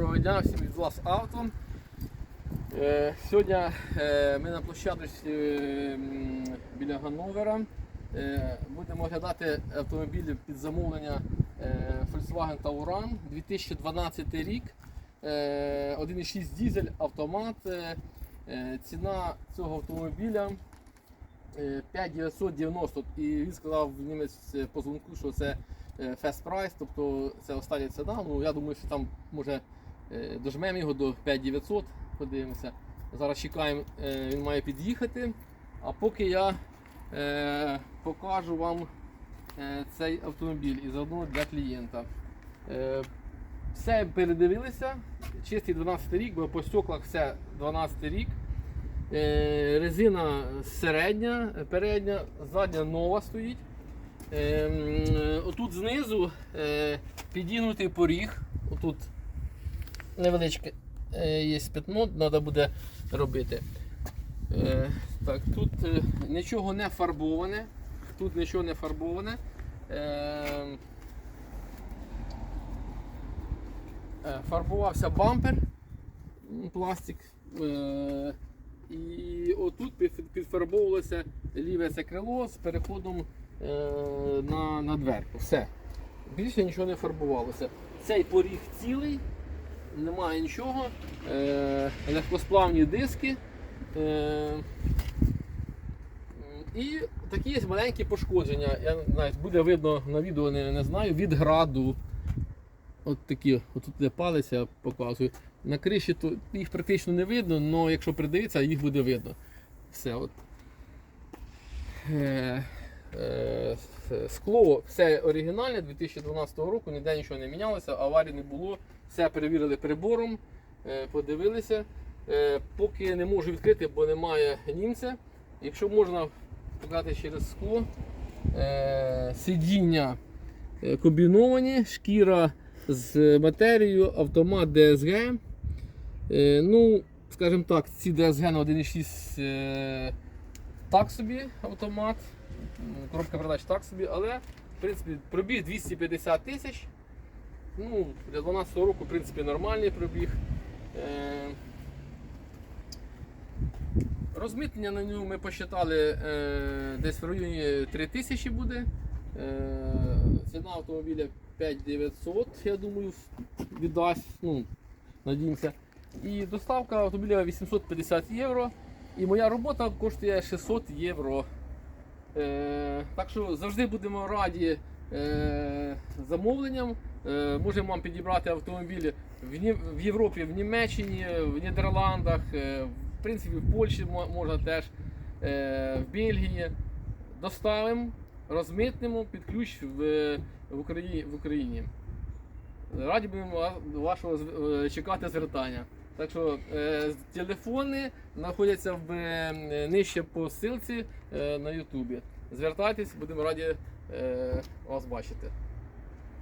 Доброго дня всім від вас авто. Е, Сьогодні е, ми на площадочці е, біля Ганновера. Е, Будемо оглядати автомобілі під замовлення Volkswagen Tauran 2012 рік. Е, 1,6 дізель, автомат. Ціна цього автомобіля е, 5990. І він сказав німець по дзвонку, що це fast price, тобто це остання ціна. Ну, я думаю, що там може дожмемо його до 5900, подивимося. Зараз чекаємо, е, він має під'їхати. А поки я е, покажу вам е, цей автомобіль і заодно для клієнта. Е, все передивилися. Чистий 12 рік, бо по стеклах все 12 рік. Е, резина середня, передня, задня нова стоїть. Е, отут знизу е, підігнутий поріг. Отут невеличке е, є пятно, треба буде робити. Е, так, тут е, нічого не фарбоване. Тут нічого не фарбоване. Фарбувався бампер, пластик. І отут підфарбовувалося ліве це крило з переходом на, на дверку. Все. Більше нічого не фарбувалося. Цей поріг цілий, немає нічого. Е, легкосплавні диски. Е, і такі є маленькі пошкодження. Я знаю, буде видно на відео, не, не знаю, від граду. От такі, отут де палець, я показую. На криші то їх практично не видно, але якщо придивитися, їх буде видно. Все. От. Е, скло все оригінальне 2012 року, ніде нічого не мінялося, аварій не було. Все перевірили прибором, е, подивилися. Е, поки не можу відкрити, бо немає німця. Якщо можна показати через скло, е, сидіння е, комбіновані, шкіра з матерією, автомат DSG. Е, ну, скажімо так, ці DSG на 1.6 е, так собі автомат, коробка передач так собі, але в принципі пробіг 250 тисяч. Ну, для 12 року в принципі нормальний пробіг. Е, Розмитнення на ньому ми посчитали е, десь в районі 3 тисячі буде. Е, ціна автомобіля 5900, я думаю, віддасть. Ну, надіємося. І доставка автомобіля 850 євро. І моя робота коштує 600 євро. Е, так що завжди будемо раді е, замовленням. Е, можемо вам підібрати автомобілі в, в Європі, в Німеччині, в Нідерландах, е, в принципі, в Польщі можна теж, е, в Бельгії. Доставимо, розмитнемо під ключ в, в, Україні, в Україні. Раді будемо вашого е, чекати звертання. Так що е, телефони знаходяться в, е, нижче по ссылці е, на Ютубі. Звертайтесь, будемо раді е, вас бачити.